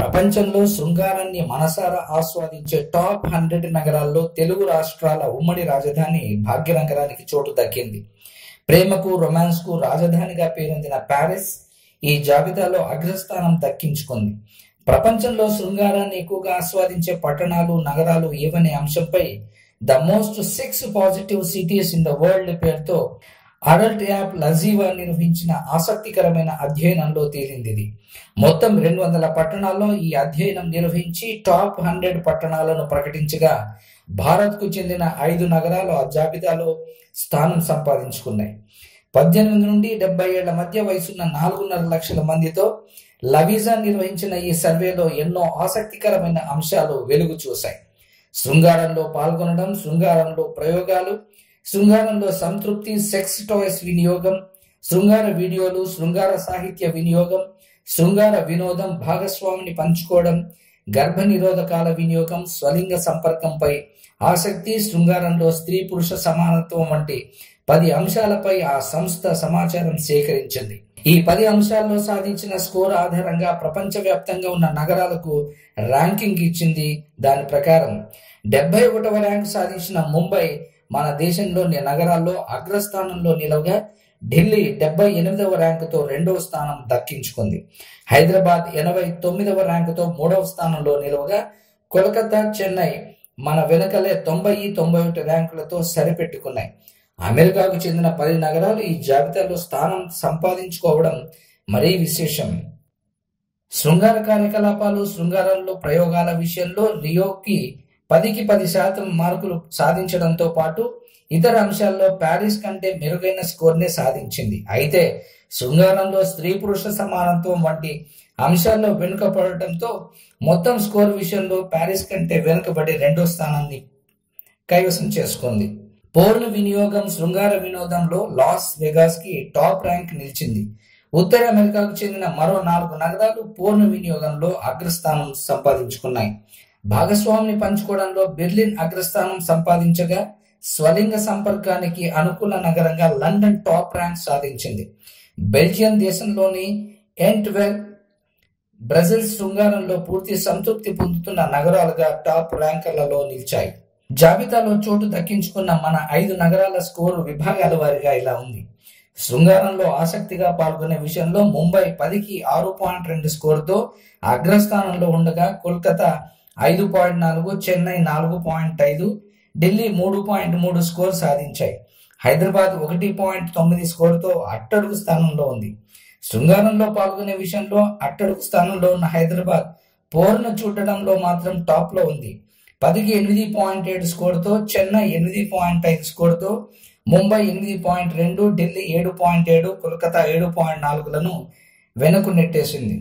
ప్రపంచంలో శృంగారాన్ని మనసారా ఆస్వాదించే top hundred నగరాల్లో తెలుగు రాష్ట్రాల ఉమ్మడి రాజధాని భాగ్యనగరానికి చోటు దక్కింది. ప్రేమకు రొమాన్స్కు రాజధానిగా పేరొందిన ప్యారిస్ ఈ జాబితాలో అగ్రస్థానం దక్కించుకుంది. ప్రపంచంలో శృంగారాన్ని ఎక్కువగా ఆస్వాదించే పట్టణాలు నగరాలు ఏవనే అంశంపై the most six positive cities in the world పేరుతో అడల్ట్ యాప్ లజీవా నిర్వహించిన ఆసక్తికరమైన అధ్యయనంలో తేలింది ఇది మొత్తం రెండు వందల పట్టణాల్లో ఈ అధ్యయనం నిర్వహించి టాప్ హండ్రెడ్ పట్టణాలను ప్రకటించగా భారత్కు చెందిన ఐదు నగరాలు ఆ జాబితాలో స్థానం సంపాదించుకున్నాయి. పద్దెనిమిది నుండి డెబ్బై ఏళ్ళ మధ్య వయసున్న నాలుగున్నర లక్షల మందితో లవీజా నిర్వహించిన ఈ సర్వేలో ఎన్నో ఆసక్తికరమైన అంశాలు వెలుగు చూశాయి శృంగారంలో పాల్గొనడం శృంగారంలో ప్రయోగాలు శృంగారంలో సంతృప్తి సెక్స్ టాయ్స్ వినియోగం శృంగార వీడియోలు శృంగార సాహిత్య వినియోగం శృంగార వినోదం భాగస్వామిని పంచుకోవడం గర్భ నిరోధకాల వినియోగం స్వలింగ సంపర్కంపై ఆసక్తి శృంగారంలో స్త్రీ పురుష సమానత్వం వంటి పది అంశాలపై ఆ సంస్థ సమాచారం సేకరించింది. ఈ పది అంశాల్లో సాధించిన స్కోర్ ఆధారంగా ప్రపంచవ్యాప్తంగా ఉన్న నగరాలకు ర్యాంకింగ్ ఇచ్చింది దాని ప్రకారం. డెబ్బై ఒకటవ ర్యాంక్ సాధించిన ముంబై మన దేశంలోని నగరాల్లో అగ్రస్థానంలో నిలవగా ఢిల్లీ డెబ్బై ఎనిమిదవ ర్యాంకుతో రెండవ స్థానం దక్కించుకుంది. హైదరాబాద్ ఎనభై తొమ్మిదవ ర్యాంకుతో మూడవ స్థానంలో నిలవగా కోల్కతా చెన్నై మన వెనుకలే తొంభై తొంభై ఒకటి ర్యాంకులతో సరిపెట్టుకున్నాయి. అమెరికాకు చెందిన పది నగరాలు ఈ జాబితాలో స్థానం సంపాదించుకోవడం మరీ విశేషం. శృంగార కార్యకలాపాలు శృంగారంలో ప్రయోగాల విషయంలో రియోకి పదికి పది శాతం మార్కులు సాధించడంతో పాటు ఇతర అంశాల్లో ప్యారిస్ కంటే మెరుగైన స్కోర్నే సాధించింది. అయితే శృంగారంలో స్త్రీ పురుష సమానత్వం వంటి అంశాల్లో వెనుకపడటంతో మొత్తం స్కోర్ విషయంలో ప్యారిస్ కంటే వెనుకబడి రెండో స్థానాన్ని కైవసం చేసుకుంది. పోర్న్ వినియోగం శృంగార వినోదంలో లాస్ వెగాస్కి టాప్ ర్యాంక్ నిలిచింది. ఉత్తర అమెరికాకు చెందిన మరో నాలుగు నగరాలు పోర్న్ వినియోగంలో అగ్రస్థానం సంపాదించుకున్నాయి. భాగస్వామిని పంచుకోవడంలో బెర్లిన్ అగ్రస్థానం సంపాదించగా స్వలింగ సంపర్కానికి అనుకూల నగరంగా లండన్ టాప్ ర్యాంక్ సాధించింది. బెల్జియం దేశంలోని ఎంట్వెల్ బ్రెజిల్ శృంగారంలో పూర్తి సంతృప్తి పొందుతున్న నగరాలుగా టాప్ ర్యాంకర్లలో నిలిచాయి. జాబితాలో చోటు దక్కించుకున్న మన ఐదు నగరాల స్కోరు విభాగాల వారిగా ఇలా ఉంది. శృంగారంలో ఆసక్తిగా పాల్గొనే విషయంలో ముంబై పదికి ఆరు పాయింట్ రెండు స్కోరుతో అగ్రస్థానంలో ఉండగా కోల్కతా ఐదు పాయింట్ నాలుగు చెన్నై నాలుగు పాయింట్ ఐదు ఢిల్లీ మూడు పాయింట్ మూడు స్కోర్ సాధించాయి. హైదరాబాద్ ఒకటి పాయింట్ తొమ్మిది స్కోర్తో అట్టడుగు స్థానంలో ఉంది. శృంగారంలో పాల్గొనే విషయంలో అట్టడుగు స్థానంలో ఉన్న హైదరాబాద్ పోర్ను చూడడంలో మాత్రం టాప్లో ఉంది. పదికి ఎనిమిది పాయింట్ ఏడు స్కోర్తో చెన్నై ఎనిమిది పాయింట్ ఐదు స్కోర్తో ముంబై ఎనిమిది పాయింట్ రెండు ఢిల్లీ ఏడు పాయింట్ ఏడు కోల్కతా ఏడు పాయింట్ నాలుగులను వెనుక నెట్టేసింది.